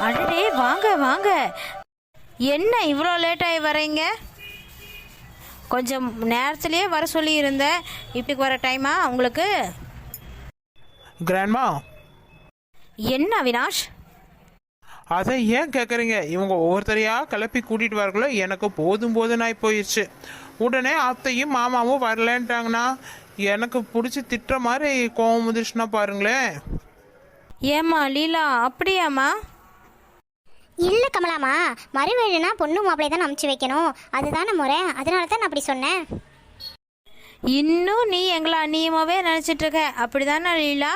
அடடே வாங்க வாங்க. என்ன இவ்வளோ லேட்டாகி வரீங்க கொஞ்சம் நேரத்துலேயே வர சொல்லியிருந்தேன் இப்படி வர டைமா உங்களுக்கு? கிராண்ட்மா என்ன அவினாஷ்? அதை ஏன் கேட்குறீங்க இவங்க ஒவ்வொருத்தரையா கிளப்பி கூட்டிட்டு வரக்குள்ள எனக்கு போதும் போதுனாய் போயிடுச்சு உடனே அத்தையும் மாமாவும் வரலன்ட்டாங்கன்னா எனக்கு பிடிச்சி திட்டுற மாதிரி கோவம் வந்துச்சுன்னா பாருங்களேன். ஏம்மா லீலா அப்படியாம்மா? இல்ல கமலாமா மறுவேழுனா பொண்ணு மாப்பிள்ளை தான் அமுச்சு வைக்கணும். அதுதானே முறை. அதனால தான் நான் அப்படி சொன்னேன். இன்னும் நீ எங்களை அந்நியமாகவே நினச்சிட்டு இருக்க. அப்படிதானே லீலா?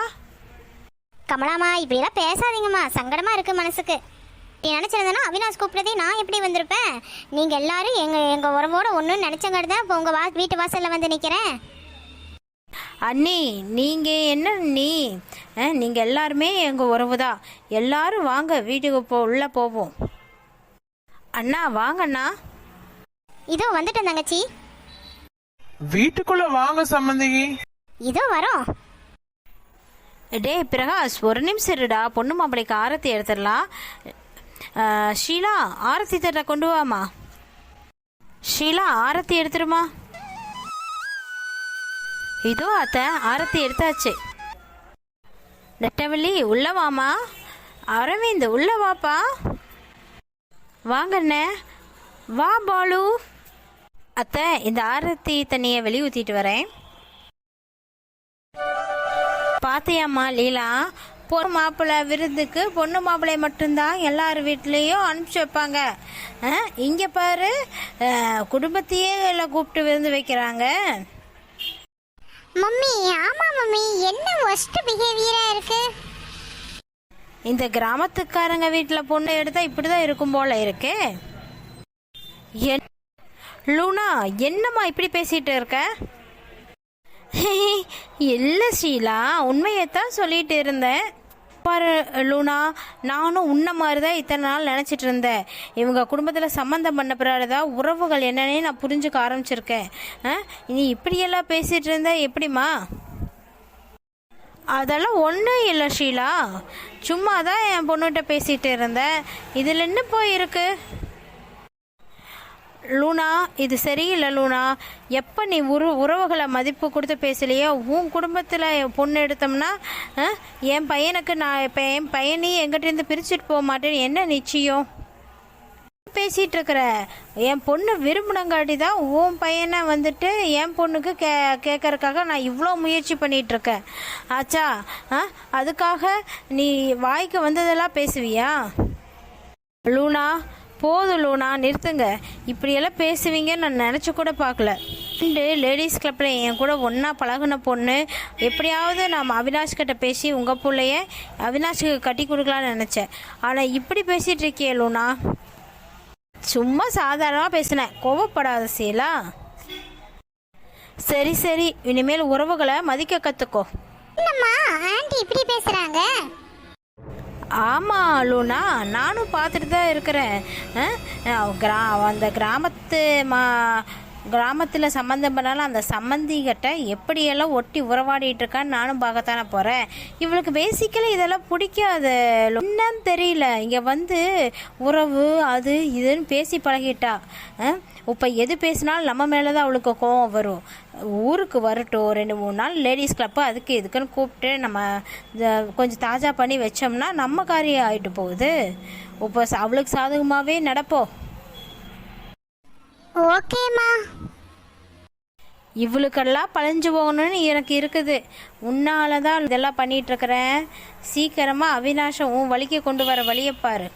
கமலாமா இப்படிலாம் பேசாதீங்கம்மா. சங்கடமா இருக்கு மனசுக்கு. நீ நினைச்சிருந்தனா அவினாஷ் கூப்பிட்டதே நான் எப்படி வந்திருப்பேன்? நீங்க எல்லாரும் எங்க எங்க உறவோட ஒன்றுன்னு நினைச்சங்காட்டி தான் இப்போ உங்க வா வீட்டு வாசல்ல வந்து நிக்கிறேன்? அண்ணி நீங்கள் என்ன நீ நீங்கள் எல்லாருமே எங்கள் உறவு தான் எல்லாரும் வாங்க வீட்டுக்கு போ உள்ளே போவோம். அண்ணா வாங்கண்ணா. இதோ வந்துட்டேன் தங்கச்சி. வீட்டுக்குள்ள வாங்க சம்மந்தி இதோ வரோம். டேய் பிரகாஷ் ஒரு நிமிஷம் இருடா. பொண்ணு மாப்பிள்ளைக்கு ஆரத்தி எடுத்துடலாம் ஷீலா ஆரத்தி தட்டை கொண்டு வாமா. ஷீலா ஆரத்தி எடுத்துருமா. இதோ அத்தை ஆரத்தி எடுத்தாச்சு. நெட்டவள்ளி உள்ள வாமா. அரவிந்த் உள்ள வாப்பா. வாங்கண்ணே. வா பாலு. அத்தை இந்த ஆரத்தி தண்ணியை வெளியே ஊற்றிட்டு வரேன். பாத்தியாம்மா லீலா? பொண்ணு மாப்பிள்ளை விருந்துக்கு பொண்ணு மாப்பிள்ளை மட்டும்தான் எல்லார் வீட்லேயும் அனுப்பிச்சி வைப்பாங்க. இங்கே பாரு. குடும்பத்தையே எல்லாம் கூப்பிட்டு விருந்து வைக்கிறாங்க. மம்மி ஆமா மம்மி. என்ன ஒஸ்ட் பிஹேவியரா இருக்கு? இந்த கிராமத்துக்காரங்க வீட்டில் பொண்ணு எடுத்தால் இப்படி தான் இருக்கும் போல இருக்கு. லூனா என்னம்மா இப்படி பேசிட்டு இருக்க? இல்லை ஷீலா உண்மையைத்தான் சொல்லிட்டு இருந்தேன். பாரு லூனா நானும் உன்ன மாதிரி தான் இத்தனை நாள் நினச்சிட்டு இருந்தேன். இவங்க குடும்பத்தில் சம்மந்தம் பண்ண பிறகு தான் உறவுகள் என்னன்னே நான் புரிஞ்சுக்க ஆரம்பிச்சிருக்கேன். ஆ? நீ இப்படியெல்லாம் பேசிட்டு இருந்த எப்படிம்மா? அதெல்லாம் ஒன்றும் இல்லை ஷீலா. சும்மா தான் என் பொண்ணுகிட்ட பேசிகிட்டு இருந்தேன். இதில் என்ன போய் லூனா இது சரியில்லை லூனா. எப்போ நீ உரு உறவுகளை மதிப்பு கொடுத்து பேசலையோ உன் குடும்பத்தில் என் பொண்ணு எடுத்தோம்னா ஆ, என் பையனுக்கு நான் இப்போ என் பையனையும் எங்கிட்டேருந்து பிரிச்சுட்டு போக மாட்டேன்னு என்ன நிச்சயம்? பேசிகிட்டு இருக்கிற என் பொண்ணு விரும்பினங்காட்டி தான் உன் பையனை வந்துட்டு என் பொண்ணுக்கு கே கேட்கறதுக்காக நான் இவ்வளோ முயற்சி பண்ணிகிட்ருக்கேன் ஆச்சா ஆ அதுக்காக நீ வாய்க்கு வந்ததெல்லாம் பேசுவியா? லூனா போதும் லூனா நிறுத்துங்க. இப்படியெல்லாம் பேசுவீங்கன்னு நான் நினச்சி கூட பார்க்கல. ரெண்டு லேடிஸ் கிளப்பில் என் கூட ஒன்றா பழகுன பொண்ணு. எப்படியாவது நாம் அவினாஷ் கிட்ட பேசி உங்கள் பிள்ளைய அவினாஷுக்கு கட்டி கொடுக்கலான்னு நினச்சேன். ஆனால் இப்படி பேசிகிட்டு இருக்கியே லூனா. சும்மா சாதாரணமாக பேசினேன் கோவப்படாத சீலா. சரி சரி. இனிமேல் உறவுகளை மதிக்க கற்றுக்கோ என்னம்மா ஆண்டி இப்படி பேசுகிறாங்க ஆமாம் லூனா. நானும் பார்த்துட்டு தான் இருக்கிறேன். கிரா அந்த கிராமத்து மா கிராமத்தில் சம்மந்தம் பண்ணாலும் அந்த சம்மந்திகிட்ட எப்படியெல்லாம் ஒட்டி உறவாடிட்டு இருக்கான்னு நானும் பார்க்கத்தானே போகிறேன் இவளுக்கு பேசிக்கலி இதெல்லாம் பிடிக்காது என்னன்னு தெரியல. இங்கே வந்து உறவு அது இதுன்னு பேசி பழகிட்டா. இப்போ எது பேசினாலும் நம்ம மேலே தான் அவளுக்கு கோவம் வரும். ஊருக்கு வரட்டும் ரெண்டு மூணு நாள் லேடிஸ் கிளப்பு அதுக்கு இதுக்குன்னு கூப்பிட்டு நம்ம கொஞ்சம் தாஜா பண்ணி வச்சோம்னா நம்ம காரியம் ஆயிட்டு போகுது. இப்போ அவளுக்கு சாதகமாகவே நடப்போம் ஓகேம்மா இவளுக்கெல்லாம் பழஞ்சு போகணும்னு எனக்கு இருக்குது. உன்னால தான் இதெல்லாம் பண்ணிட்டு இருக்கிறேன் சீக்கிரமாக அவினாஷம் உன் வழிக்கு கொண்டு வர வழியை பாரு.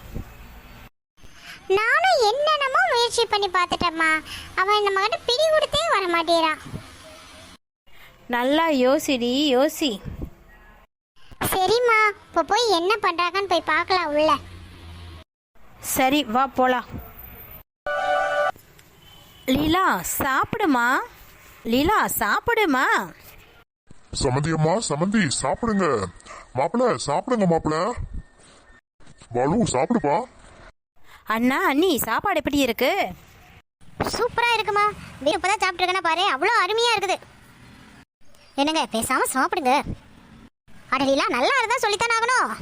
நானும் என்னென்னமோ முயற்சி பண்ணி பார்த்துட்டேம்மா. அவன் நம்ம கிட்ட பிடி கொடுத்தே வர மாட்டேறான் நல்லா யோசிடி யோசி. சரிம்மா இப்போ போய் என்ன பண்றாங்கன்னு போய் பார்க்கலாம் உள்ள. சரி வா போலாம். லீலா சாப்பிடுமா? லீலா சாப்பிடுமா? சமந்தி அம்மா சமந்தி சாப்பிடுங்க. மாப்பிள சாப்பிடுங்க மாப்பிள. பாலு சாப்பிடுப்பா. அண்ணா அண்ணி சாப்பாடு எப்படி இருக்கு? சூப்பரா இருக்குமா. இப்பதான் சாப்பிட்டுருக்கேன்னா பாரு அவ்வளோ அருமையா இருக்குது. என்னங்க பேசாம சாப்பிடுங்க. அடலீலா நல்லா இருந்தா சொல்லித்தானே ஆகணும்.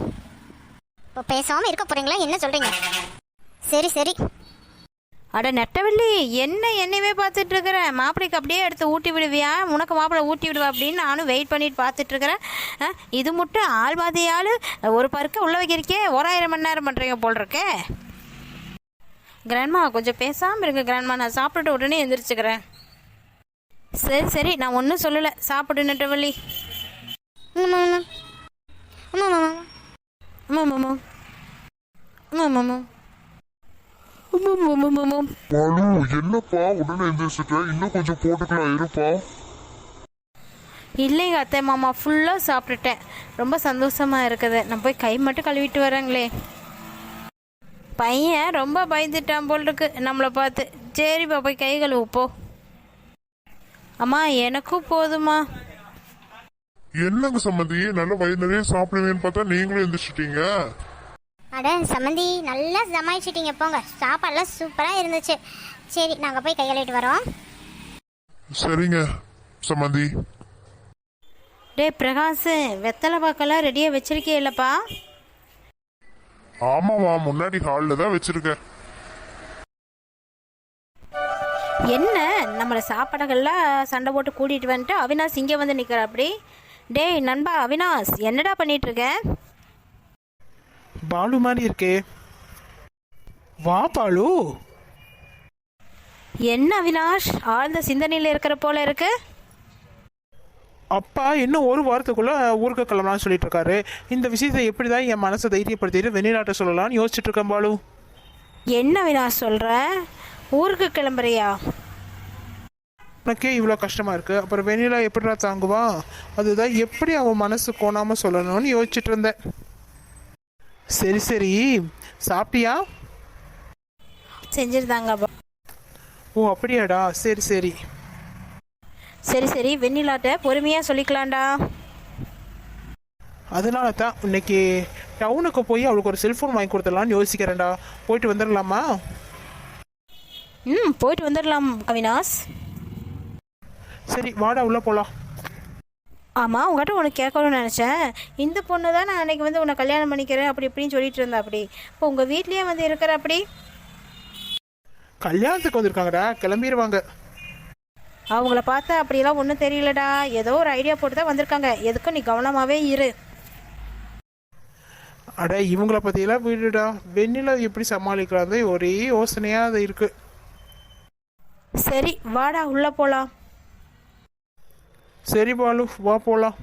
இப்போ பேசாம இருக்க போறீங்களா? என்ன சொல்றீங்க? சரி சரி. அட நெட்டவள்ளி என்ன என்னையவே பார்த்துட்டு இருக்கிறேன் மாப்பிளைக்கு அப்படியே எடுத்து ஊட்டி விடுவியா? உனக்கு மாப்பிள்ளை ஊட்டி விடுவா அப்படின்னு நானும் வெயிட் பண்ணிட்டு பார்த்துட்டு இருக்கிறேன் இது மட்டும் ஆள் பாதையால் ஒரு பருக்க உள்ள வைக்கிறக்கே ஓராயிரம் மணி நேரம் பண்ணுறீங்க போல் இருக்கே கிராண்ட்மா கொஞ்சம் பேசாமல் இருங்க கிராண்ட்மா. நான் சாப்பிட்டுட்டு உடனே எந்திரிச்சுக்கிறேன். சரி சரி நான் ஒன்றும் சொல்லலை. சாப்பிடு நெட்டவள்ளி பாலு என்னப்பா உடனே எந்திரிச்சிட்ட? இன்னும் கொஞ்சம் போட்டுக்கலாம் இருப்பா. இல்லைங்க அத்தை மாமா ஃபுல்லாக சாப்பிட்டுட்டேன். ரொம்ப சந்தோஷமாக இருக்குது. நான் போய் கை மட்டும் கழுவிட்டு வரேங்களே. பையன் ரொம்ப பயந்துட்டான் போல் இருக்கு. நம்மளை பார்த்து. சரிப்பா போய் கை கழுவு போ. அம்மா எனக்கும் போதுமா என்னங்க சம்மந்தி? நல்ல வயிறு நிறைய சாப்பிடுவேன்னு பார்த்தா நீங்களும் எந்திரிச்சிட்டீங்க. அட சம்மந்தி நல்லா ஜமாயிச்சிட்டீங்க போங்க. சாப்பாடுலாம் சூப்பராக இருந்துச்சு. சரி நாங்கள் போய் கையெழுட்டு வரோம். சரிங்க சம்மந்தி. டேய் பிரகாஷ் வெத்தலை பாக்கெல்லாம் ரெடியாக வச்சிருக்கே இல்லைப்பா? ஆமாமா முன்னாடி ஹாலில் தான் வச்சிருக்கேன். என்ன? நம்மளை சாப்பாடுகள்லாம் சண்டை போட்டு கூட்டிகிட்டு வந்துட்டு அவினாஷ் இங்கே வந்து நிற்கிற அப்படி. டேய் நண்பா அவினாஷ் என்னடா பண்ணிட்டு இருக்க பாலு மாதிரி இருக்கே. வா பாலு. என்ன அவினாஷ்? ஆழ்ந்த சிந்தனையில் இருக்கிற போல இருக்கு. அப்பா இன்னும் ஒரு வாரத்துக்குள்ள ஊருக்கு கிளம்பலாம்னு சொல்லிட்டு இருக்காரு இந்த விஷயத்தை எப்படி தான் என் மனசை தைரியப்படுத்திட்டு வெளிநாட்டை சொல்லலாம்னு யோசிச்சுட்டு இருக்கேன் பாலு. என்ன அவினாஷ் சொல்ற? ஊருக்கு கிளம்புறியா? உனக்கே இவ்வளோ கஷ்டமா இருக்கு. அப்புறம் வெண்ணிலா எப்படிடா தாங்குவான் அதுதான் எப்படி அவன் மனசு கோணாம சொல்லணும்னு யோசிச்சுட்டு இருந்தேன். சரி சரி. சாப்பிட்டியா? செஞ்சிருந்தாங்க. ஓ அப்படியாடா. சரி சரி. சரி சரி. வெண்ணிலாட்ட பொறுமையாக சொல்லிக்கலாம்டா. அதனால தான் இன்னைக்கு டவுனுக்கு போய் அவளுக்கு ஒரு செல்ஃபோன் வாங்கி கொடுத்துடலாம்னு யோசிக்கிறேன்டா. போயிட்டு வந்துடலாமா? ம் போயிட்டு வந்துடலாம் அவினாஷ் சரி வாடா உள்ள போலாம். ஆமாம் உங்கள்கிட்ட உனக்கு கேட்கணும்னு நினச்சேன். இந்த பொண்ணு தான் நான் அன்னைக்கு வந்து உன்னை கல்யாணம் பண்ணிக்கிறேன் அப்படி இப்படின்னு சொல்லிட்டு இருந்தா அப்படி. இப்போ உங்கள் வீட்லேயே வந்து இருக்கிற அப்படி? கல்யாணத்துக்கு வந்திருக்காங்கடா கிளம்பிடுவாங்க அவங்கள பார்த்தா அப்படியெல்லாம் ஒன்றும் தெரியலடா. ஏதோ ஒரு ஐடியா போட்டு தான் வந்திருக்காங்க. எதுக்கும் நீ கவனமாகவே இரு. அட இவங்கள பற்றியெல்லாம் வீடுடா. வெண்ணிலா எப்படி சமாளிக்கிறாங்க ஒரே யோசனையாக அது இருக்கு. சரி வாடா உள்ளே போகலாம் சரி பாலு வா போலாம்.